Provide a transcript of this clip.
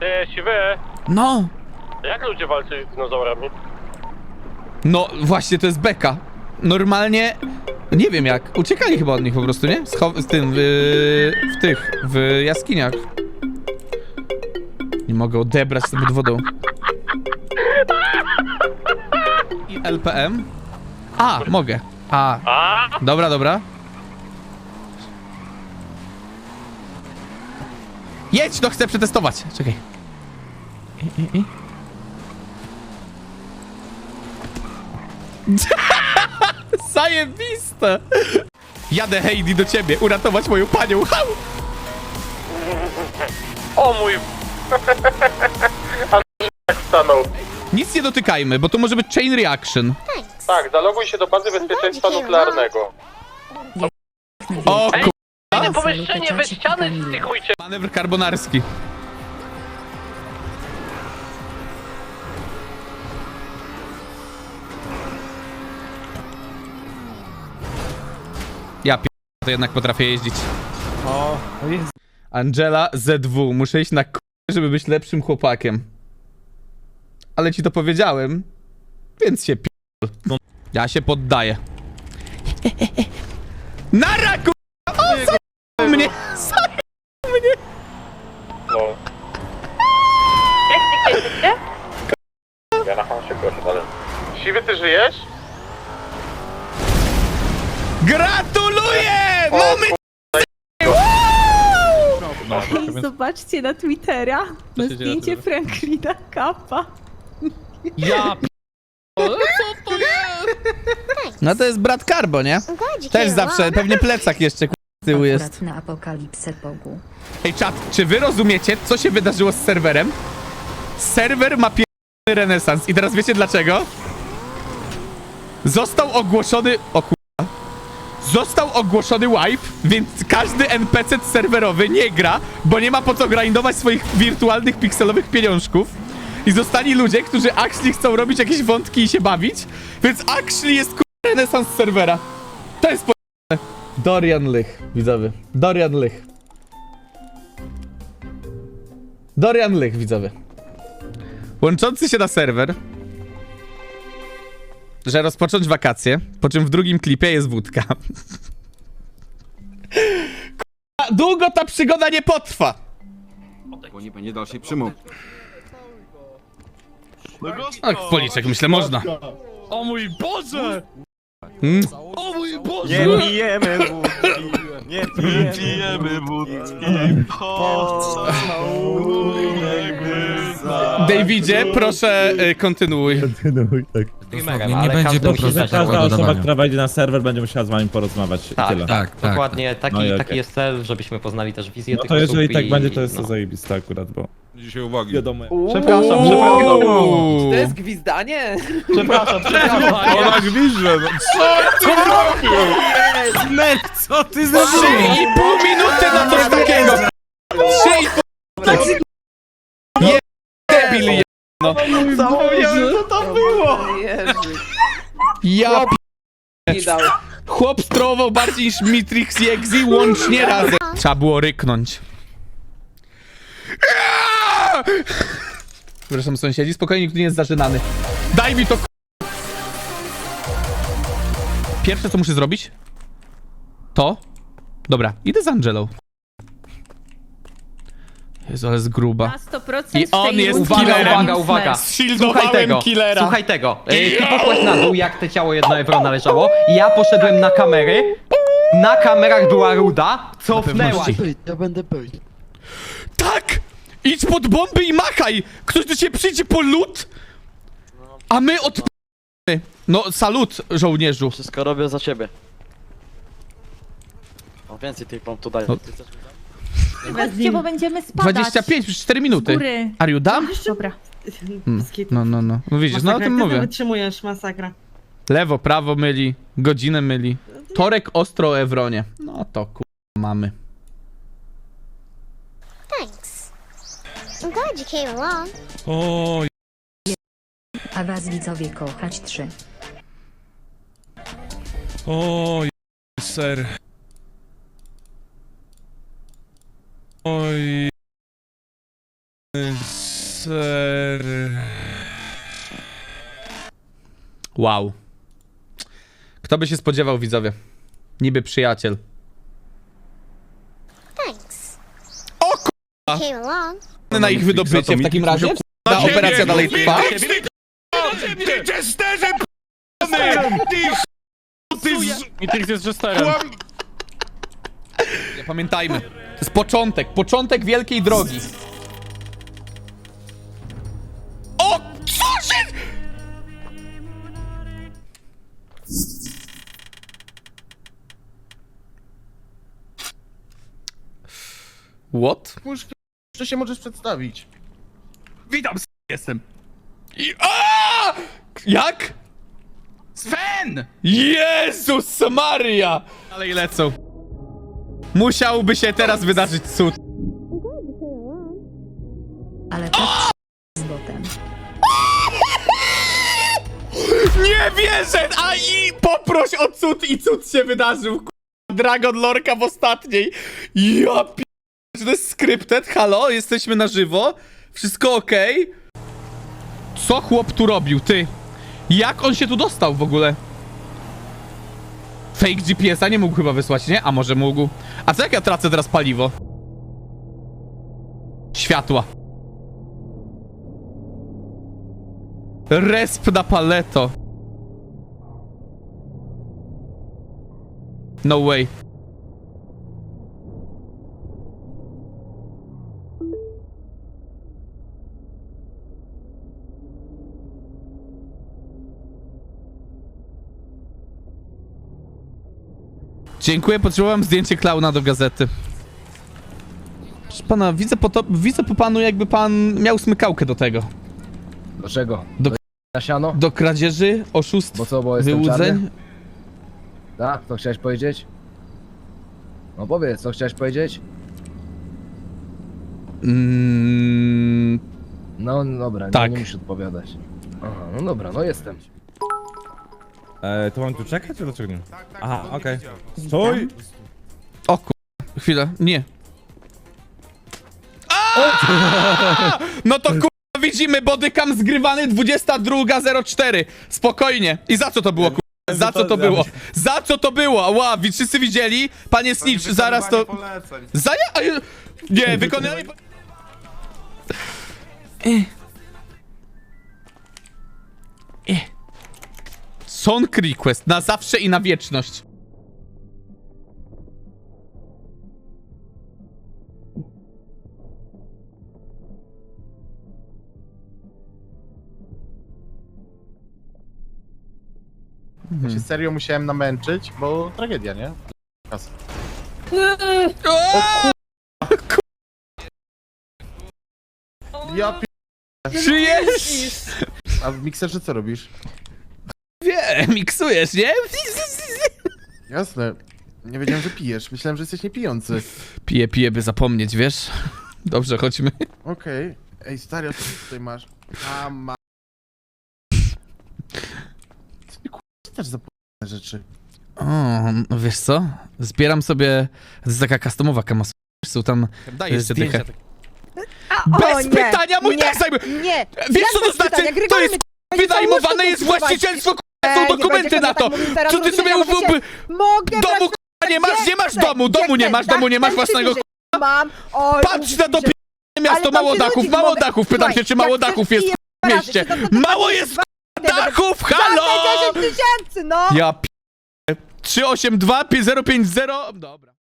Ty, siwy, No, jak ludzie walczą z dinozaurami? no właśnie to jest beka. Normalnie, nie wiem jak, uciekali chyba od nich po prostu, nie? Scho- z tym, w, w tych, w jaskiniach. Nie mogę odebrać z tym pod wodą. I LPM? A, mogę. A, A? dobra, dobra. Jedź, no chcę przetestować. Czekaj. I, i. Zajebiste! Jadę Heidi do ciebie, uratować moją panią. Hau! O mój... A jak stanął. Nic nie dotykajmy, bo to może być chain reaction. Tak, zaloguj się do bazy bezpieczeństwa nuklearnego. O. Idę pomieszczenie we ściany stykujcie. Manewr karbonarski. To jednak potrafię jeździć. O, jest. Angela ZW, muszę iść na k... żeby być lepszym chłopakiem. Ale ci to powiedziałem, więc się p... Ja się poddaję. Nara ku... O, zajebał mnie! Zajebał mnie! No. Ja na się proszę, ale... Siwy, ty żyjesz? Gratuluję! Mamy Ej, zobaczcie na Twittera, na zdjęcie Franklina Kappa. Ja No to jest brat Karbo, nie? Też zawsze, pewnie plecak jeszcze ku... z tyłu jest. Akurat na apokalipsę Bogu. Ej czat, czy wy rozumiecie, co się wydarzyło z serwerem? Serwer ma pierdolony renesans i teraz wiecie dlaczego? Został ogłoszony... O. Został ogłoszony wipe, więc każdy NPC serwerowy nie gra, bo nie ma po co grindować swoich wirtualnych pikselowych pieniążków. I zostali ludzie, którzy actually chcą robić jakieś wątki i się bawić, więc actually jest kurwa renesans serwera. To jest po... Dorian Lych, widzowie. Dorian Lych. Dorian Lych, widzowie. Łączący się na serwer, że rozpocząć wakacje, po czym w drugim klipie jest wódka. K***a, Długo ta przygoda nie potrwa. Bo nie będzie dalszej przymu. Ach, policzek, myślę, można. O mój Boże! Mm. O mój Boże! Nie pijemy wódki, nie pijemy wódki, pocałujemy za... Davidzie, proszę, y, kontynuuj. Nie, nie będzie po prostu Każda takiego osoba, dodawania. która wejdzie na serwer, będzie musiała z wami porozmawiać i Tak, tyle. Tak, tak. Dokładnie, taki, No i okej. taki jest cel, żebyśmy poznali też wizję No tych to jeżeli osób tak i, będzie, to jest to no. zajebiste akurat, bo Dzisiaj uwagi. wiadomo... Przepraszam, przepraszam. Uuu. gwizdanie? Przepraszam, przepraszam. Ona gwizdże, no. Co ty Trzy i pół minuty na coś takiego. Trzy i pół... No. Zapomniałem, co to było. Ja p... Chłop strołował bardziej niż Mitrix i Exi łącznie razem. Trzeba było ryknąć. Aaaa! Przepraszam sąsiedzi, spokojnie, nikt nie jest zażynany. Daj mi to k- Pierwsze co muszę zrobić to... Dobra, idę z Angelą. Jezu, ale jest gruba. Na 100% I w tej on jest rundzie Uwaga, killerem. uwaga, uwaga. Słuchaj tego, killera. słuchaj tego. Ej, Ty poszłaś na dół, jak te ciało jedno euro należało. Ja poszedłem na kamery. Na kamerach była ruda, cofnęłaś. Tak! Idź pod bomby i machaj! Ktoś do ciebie przyjdzie po lód, a my od... No, salut, żołnierzu. Wszystko robię za ciebie. O więcej tych mam tutaj. No. Chodźcie, bo będziemy spadać. 25 już 4 minuty. Góry. Are you? Dobra. Hmm. No, no, no. No widzisz, no o tym mówię. wytrzymujesz, masakra. Lewo, prawo myli, godzinę myli. Torek ostro o Ewronie. No to ku... mamy. Thanks. I'm glad you came along. O, A was widzowie kochać trzy. o, ser. Oj. Ser. Wow. Kto by się spodziewał, widzowie? Niby przyjaciel. Thanks. O k***a! Came along. Na ich wydobycie w takim razie? Ta operacja dalej trwa? Ty Chesterze, Pamiętajmy. To jest początek, początek wielkiej drogi. O! Co się... What? Czy się możesz przedstawić? Witam, s- jestem. I... A! Jak? Sven! Jezus Maria! Dalej lecą. Musiałby się teraz wydarzyć cud. Ale tak z botem. Nie wierzę! A i poproś o cud i cud się wydarzył. ku- Dragon Lorka w ostatniej. Ja. Czy to jest scripted? Halo? Jesteśmy na żywo? Wszystko okej? Co chłop tu robił, ty? Jak on się tu dostał w ogóle? Fake GPS-a nie mógł chyba wysłać, nie? A może mógł? A co jak ja tracę teraz paliwo? Światła. Resp na paleto. No way. Dziękuję, potrzebowałem zdjęcie klauna do gazety. Proszę pana, widzę po, to, widzę po panu, jakby pan miał smykałkę do tego. Do czego? Do- siano? Do kradzieży, oszustw, Bo co, bo jestem wyłudzeń. czarny? Tak, co chciałeś powiedzieć? No powiedz, co chciałeś powiedzieć? Mm, No dobra, Tak. nie, nie musisz odpowiadać. Aha, no dobra, no jestem. E, to mam tu czekać, czy dlaczego nie? Aha, okej. Stój! o ku... Chwilę, nie. A! No to ku... widzimy bodycam zgrywany 22.04. Spokojnie. I za co to było ku... Za co to było? Za co to było? Ła, wi- wszyscy widzieli? Panie Snitch, zaraz to... Za ja... a ja- Nie, wykonanie... Song request na zawsze i na wieczność. Ja się serio musiałem namęczyć, bo tragedia, nie? Kas. Ja pi... Żyjesz? A w mikserze co robisz? Miksujesz, nie? Jasne. Nie wiedziałem, że pijesz. Myślałem, że jesteś niepijący. Piję, piję, by zapomnieć, wiesz? Dobrze, chodźmy. Okej. Ej, stary, a co ty tutaj masz? A ma... Ty k***a też za p***ne rzeczy? O, no wiesz co? Zbieram sobie... To jest taka customowa kama. Są tam Dajesz zdjęcia. dychę. Bez pytania mój tak zajmę! Nie! Wiesz co to znaczy? To jest wynajmowane jest właścicielstwo, są dokumenty na to! Co ty sobie w Mogę domu k***a, nie masz, nie masz domu, domu nie masz, domu nie masz własnego k***a. Mam! Oj, Patrz na to p***e miasto mało dachów, mało dachów, pytam się czy mało dachów jest w mieście. Mało jest k***a, dachów, halo! 10 tysięcy, no! Ja p... 382 050, dobra.